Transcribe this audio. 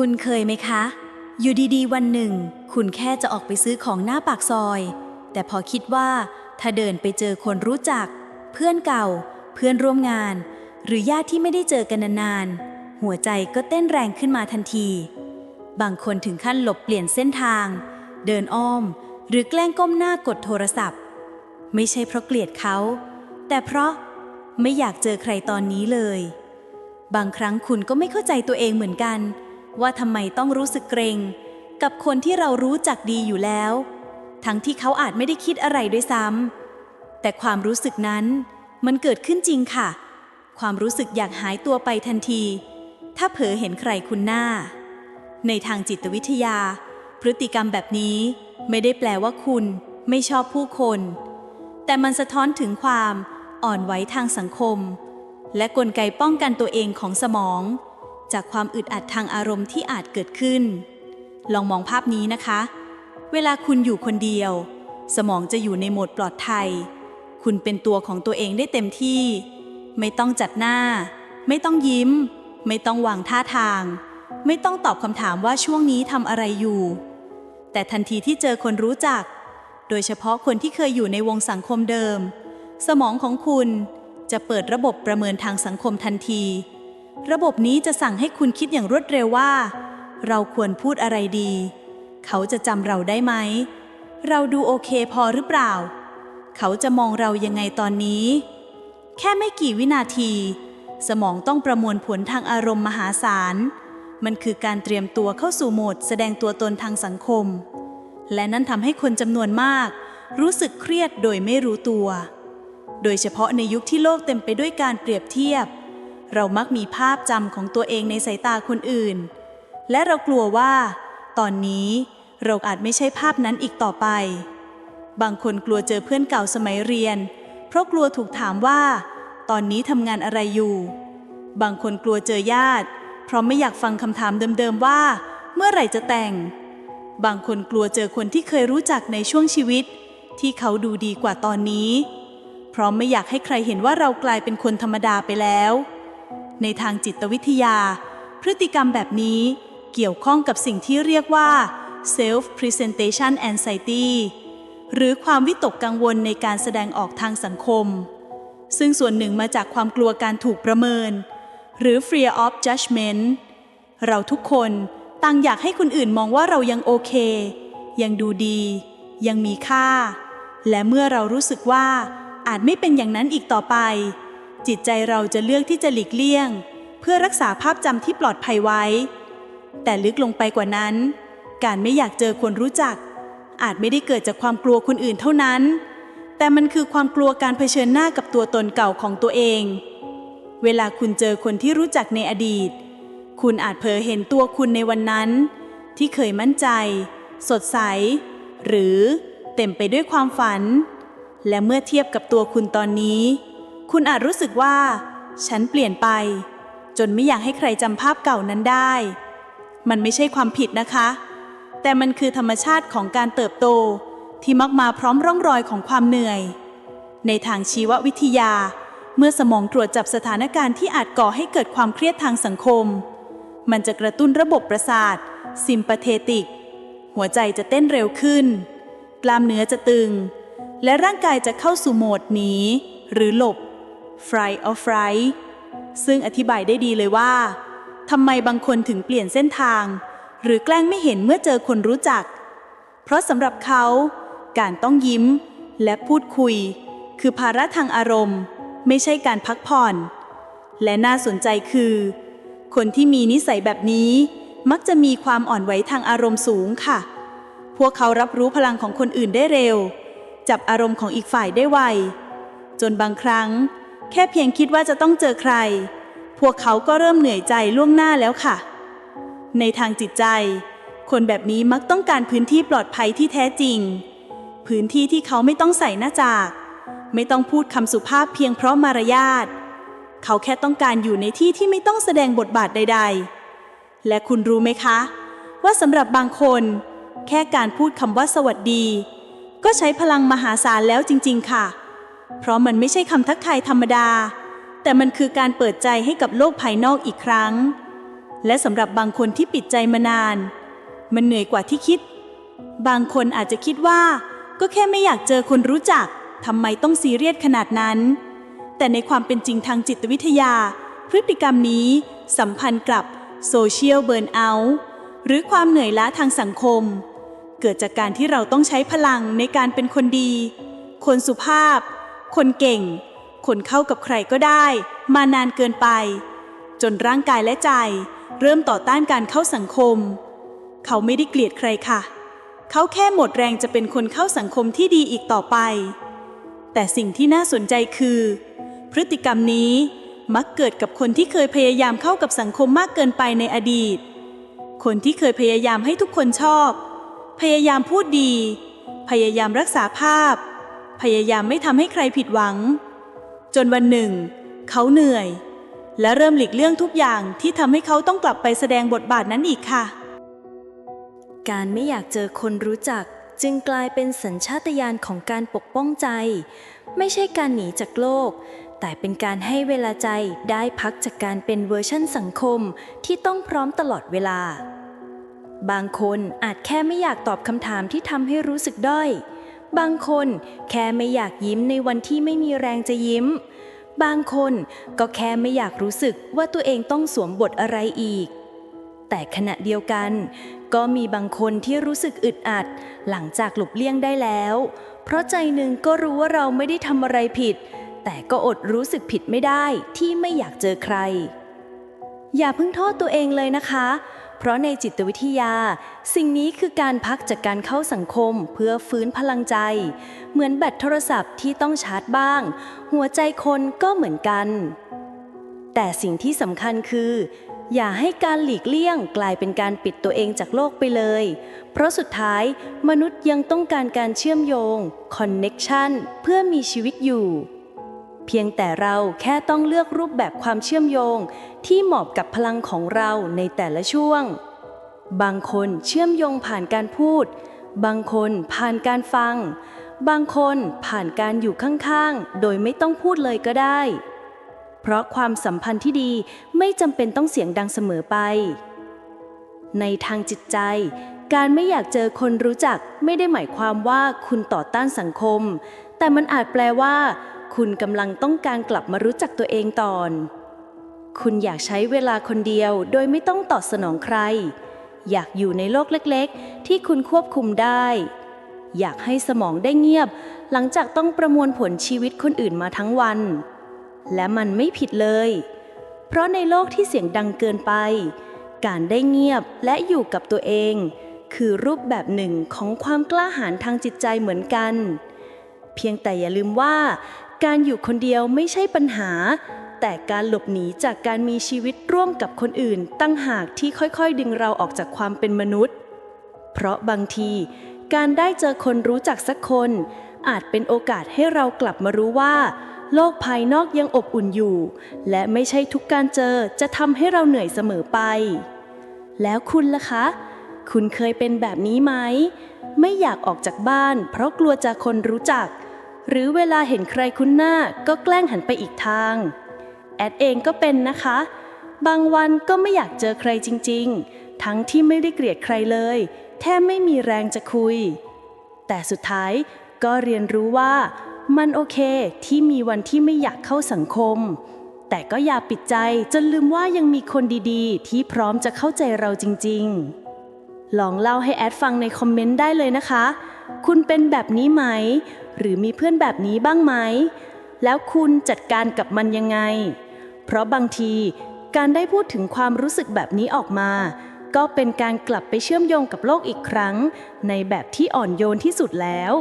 คุณเคยไหมคะ อยู่ดีๆ วันหนึ่ง คุณแค่จะออกไปซื้อของหน้าปากซอย แต่พอคิดว่า ถ้าเดินไปเจอคนรู้จัก เพื่อนเก่า เพื่อนร่วมงาน หรือญาติที่ไม่ได้เจอกันนานๆหัวใจก็เต้นแรงขึ้นมาทันที บางคนถึงขั้นหลบเปลี่ยนเส้นทาง เดินอ้อม หรือแกล้งก้มหน้ากดโทรศัพท์ ไม่ใช่เพราะเกลียดเขา แต่เพราะไม่อยากเจอใครตอนนี้เลย บางครั้งคุณก็ไม่เข้าใจตัวเองเหมือนกัน ว่าทำไมต้องรู้สึกเกรงกับคนที่เรารู้จักดีอยู่แล้ว ทั้งที่เขาอาจไม่ได้คิดอะไรด้วยซ้ำแต่ความรู้สึกนั้นมันเกิดขึ้นจริงค่ะ ความรู้สึกอยากหายตัวไปทันที ถ้าเผลอเห็นใครคุณหน้า ในทางจิตวิทยา พฤติกรรมแบบนี้ไม่ได้แปลว่าคุณไม่ชอบผู้คน แต่มันสะท้อนถึงความอ่อนไหวทางสังคม และกลไกป้องกันตัวเองของสมอง จากความอึดอัดทางอารมณ์ที่อาจเกิดขึ้น ลองมองภาพนี้นะคะ เวลาคุณอยู่คนเดียว สมองจะอยู่ในโหมดปลอดภัย คุณเป็นตัวของตัวเองได้เต็มที่ ไม่ต้องจัดหน้า ไม่ต้องยิ้ม ไม่ต้องวางท่าทาง ไม่ต้องตอบคำถามว่าช่วงนี้ทำอะไรอยู่ แต่ทันทีที่เจอคนรู้จัก โดยเฉพาะคนที่เคยอยู่ในวงสังคมเดิม สมองของคุณจะเปิดระบบประเมินทางสังคมทันที ระบบนี้จะสั่งให้คุณคิดอย่างรวดเร็วว่า เราควรพูดอะไรดี เขาจะจำเราได้ไหม เราดูโอเคพอหรือเปล่า เขาจะมองเรายังไงตอนนี้ แค่ไม่กี่วินาที สมองต้องประมวลผลทางอารมณ์มหาศาล มันคือการเตรียมตัวเข้าสู่โหมดแสดงตัวตนทางสังคม และนั่นทำให้คนจำนวนมาก รู้สึกเครียดโดยไม่รู้ตัว โดยเฉพาะในยุคที่โลกเต็มไปด้วยการเปรียบเทียบ เรามักมีภาพจำของตัวเองในสายตาคนอื่น และเรากลัวว่า ตอนนี้เราอาจไม่ใช่ภาพนั้นอีกต่อไป บางคนกลัวเจอเพื่อนเก่าสมัยเรียน เพราะกลัวถูกถามว่า ตอนนี้ทำงานอะไรอยู่ บางคนกลัวเจอญาติ เพราะไม่อยากฟังคำถามเดิมๆว่า เมื่อไหร่จะแต่ง บางคนกลัวเจอคนที่เคยรู้จักในช่วงชีวิต ที่เขาดูดีกว่าตอนนี้ เพราะไม่อยากให้ใครเห็นว่าเรากลายเป็นคนธรรมดาไปแล้ว ในทางจิตวิทยา พฤติกรรมแบบนี้เกี่ยวข้องกับสิ่งที่เรียกว่า self presentation anxiety หรือความวิตกกังวลในการแสดงออกทางสังคม ซึ่งส่วนหนึ่งมาจากความกลัวการถูกประเมิน หรือ fear of judgment เราทุกคนต่างอยากให้คนอื่นมองว่าเรายังโอเค ยังดูดี ยังมีค่า และเมื่อเรารู้สึกว่าอาจไม่เป็นอย่างนั้นอีกต่อไป จิตใจเราจะเลือกที่จะหลีกเลี่ยง เพื่อรักษาภาพจำที่ปลอดภัยไว้ แต่ลึกลงไปกว่านั้น การไม่อยากเจอคนรู้จัก อาจไม่ได้เกิดจากความกลัวคนอื่นเท่านั้น แต่มันคือความกลัวการเผชิญหน้ากับตัวตนเก่าของตัวเอง เวลาคุณเจอคนที่รู้จักในอดีต คุณอาจเผลอเห็นตัวคุณในวันนั้น ที่เคยมั่นใจ สดใส หรือเต็มไปด้วยความฝัน และเมื่อเทียบกับตัวคุณตอนนี้ คุณอาจรู้สึกว่า ฉันเปลี่ยนไป จนไม่อยากให้ใครจำภาพเก่านั้นได้ มันไม่ใช่ความผิดนะคะ แต่มันคือธรรมชาติของการเติบโตที่มักมาพร้อมร่องรอยของความเหนื่อย ในทางชีววิทยา เมื่อสมองตรวจจับสถานการณ์ที่อาจก่อให้เกิดความเครียดทางสังคม มันจะกระตุ้นระบบประสาทซิมปาเทติก หัวใจจะเต้นเร็วขึ้น กล้ามเนื้อจะตึง และร่างกายจะเข้าสู่โหมดหนีหรือหลบ Flight or Fright ซึ่งอธิบายได้ดีเลยว่าทำไมบางคนถึงเปลี่ยนเส้นทาง หรือแกล้งไม่เห็นเมื่อเจอคนรู้จัก เพราะสำหรับเขาการต้องยิ้มและพูดคุย คือภาระทางอารมณ์ ไม่ใช่การพักผ่อน และน่าสนใจคือ คนที่มีนิสัยแบบนี้ มักจะมีความอ่อนไหวทางอารมณ์สูงค่ะ พวกเขารับรู้พลังของคนอื่นได้เร็ว จับอารมณ์ของอีกฝ่ายได้ไว จนบางครั้ง แค่เพียงคิดว่าจะต้องเจอใคร พวกเขาก็เริ่มเหนื่อยใจล่วงหน้าแล้วค่ะ ในทางจิตใจ คนแบบนี้มักต้องการพื้นที่ปลอดภัยที่แท้จริง พื้นที่ที่เขาไม่ต้องใส่หน้าจาก ไม่ต้องพูดคำสุภาพเพียงเพราะมารยาท เขาแค่ต้องการอยู่ในที่ที่ไม่ต้องแสดงบทบาทใด ๆ และคุณรู้ไหมคะ ว่าสำหรับบางคน แค่การพูดคำว่าสวัสดี ก็ใช้พลังมหาศาลแล้วจริง ๆ ค่ะ เพราะมันไม่ใช่คำทักทายธรรมดา แต่มันคือการเปิดใจให้กับโลกภายนอกอีกครั้ง และสำหรับบางคนที่ปิดใจมานาน มันเหนื่อยกว่าที่คิด บางคนอาจจะคิดว่า ก็แค่ไม่อยากเจอคนรู้จักทำไมต้องซีเรียสขนาดนั้น แต่ในความเป็นจริงทางจิตวิทยา พฤติกรรมนี้สัมพันธ์กับโซเชียลเบิร์นเอาท์หรือความเหนื่อยล้าทางสังคม เกิดจากการที่เราต้องใช้พลังในการเป็นคนดี คนสุภาพ คนเก่ง คนเข้ากับใครก็ได้ มานานเกินไป จนร่างกายและใจ เริ่มต่อต้านการเข้าสังคม เขาไม่ได้เกลียดใครค่ะ เขาแค่หมดแรงจะเป็นคนเข้าสังคมที่ดีอีกต่อไป แต่สิ่งที่น่าสนใจคือ พฤติกรรมนี้มักเกิดกับคนที่เคยพยายามเข้ากับสังคมมากเกินไปในอดีต คนที่เคยพยายามให้ทุกคนชอบ พยายามพูดดี พยายามรักษาภาพ พยายามไม่ทำให้ใครผิดหวัง จนวันหนึ่ง เขาเหนื่อย และเริ่มหลีกเลี่ยงทุกอย่างที่ทำให้เขาต้องกลับไปแสดงบทบาทนั้นอีกค่ะ การไม่อยากเจอคนรู้จักจึงกลายเป็นสัญชาตญาณของการปกป้องใจ ไม่ใช่การหนีจากโลก แต่เป็นการให้เวลาใจได้พักจากการเป็นเวอร์ชั่นสังคมที่ต้องพร้อมตลอดเวลา บางคนอาจแค่ไม่อยากตอบคำถามที่ทำให้รู้สึกด้อย บางคนแค่ไม่อยากยิ้มในวันที่ไม่มีแรงจะยิ้ม บางคนก็แค่ไม่อยากรู้สึกว่าตัวเองต้องสวมบทอะไรอีก แต่ขณะเดียวกัน ก็มีบางคนที่รู้สึกอึดอัด หลังจากหลบเลี่ยงได้แล้ว เพราะใจหนึ่งก็รู้ว่าเราไม่ได้ทำอะไรผิด แต่ก็อดรู้สึกผิดไม่ได้ที่ไม่อยากเจอใคร อย่าเพิ่งโทษตัวเองเลยนะคะ เพราะในจิตวิทยา สิ่งนี้คือการพักจากการเข้าสังคมเพื่อฟื้นพลังใจ เหมือนแบตโทรศัพท์ที่ต้องชาร์จบ้าง หัวใจคนก็เหมือนกัน แต่สิ่งที่สำคัญคือ อย่าให้การหลีกเลี่ยงกลายเป็นการปิดตัวเองจากโลกไปเลย เพราะสุดท้ายมนุษย์ยังต้องการการเชื่อมโยง connection เพื่อมีชีวิตอยู่ เพียงแต่เราแค่ต้องเลือกรูปแบบความเชื่อมโยง ที่เหมาะกับพลังของเราในแต่ละช่วง บางคนเชื่อมโยงผ่านการพูด บางคนผ่านการฟัง บางคนผ่านการอยู่ข้างๆ โดยไม่ต้องพูดเลยก็ได้ เพราะความสัมพันธ์ที่ดีไม่จำเป็นต้องเสียงดังเสมอไป ในทางจิตใจการไม่อยากเจอคนรู้จักไม่ได้หมายความว่าคุณต่อต้านสังคม แต่มันอาจแปลว่า คุณกำลังต้องการกลับมารู้จักตัวเองก่อน คุณอยากใช้เวลาคนเดียวโดยไม่ต้องตอบสนองใคร อยากอยู่ในโลกเล็กๆ ที่คุณควบคุมได้ อยากให้สมองได้เงียบ หลังจากต้องประมวลผลชีวิตคนอื่นมาทั้งวัน และมันไม่ผิดเลย เพราะในโลกที่เสียงดังเกินไป การได้เงียบและอยู่กับตัวเอง คือรูปแบบหนึ่งของความกล้าหาญทางจิตใจเหมือนกันเพียงแต่อย่าลืมว่าการอยู่คนเดียวไม่ใช่ปัญหา แต่การหลบหนีจากการมีชีวิตร่วมกับคนอื่นตั้งหากที่ค่อยๆ ดึงเราออกจากความเป็นมนุษย์ เพราะบางที การได้เจอคนรู้จักสักคน อาจเป็นโอกาสให้เรากลับมารู้ว่า โลกภายนอกยังอบอุ่นอยู่ และไม่ใช่ทุกการเจอจะทำให้เราเหนื่อยเสมอไป แล้วคุณล่ะคะ คุณเคยเป็นแบบนี้ไหมไม่อยากออกจากบ้าน เพราะกลัวจะคนรู้จัก หรือเวลาเห็นใครคุ้นหน้าก็แกล้งหันไปอีกทาง แอดเองก็เป็นนะคะ บางวันก็ไม่อยากเจอใครจริง ๆ ทั้งที่ไม่ได้เกลียดใครเลย แทบไม่มีแรงจะคุย แต่สุดท้ายก็เรียนรู้ว่า มันโอเคที่มีวันที่ไม่อยากเข้าสังคม แต่ก็อย่าปิดใจจนลืมว่ายังมีคนดีๆ ที่พร้อมจะเข้าใจเราจริง ๆ ลองเล่าให้แอดฟังในคอมเมนต์ได้เลยนะคะ คุณเป็นแบบนี้ไหม หรือมีเพื่อนแบบนี้บ้างไหม แล้วคุณจัดการกับมันยังไง เพราะบางทีการได้พูดถึงความรู้สึกแบบนี้ออกมา ก็เป็นการกลับไปเชื่อมโยงกับโลกอีกครั้ง ในแบบที่อ่อนโยนที่สุดแล้ว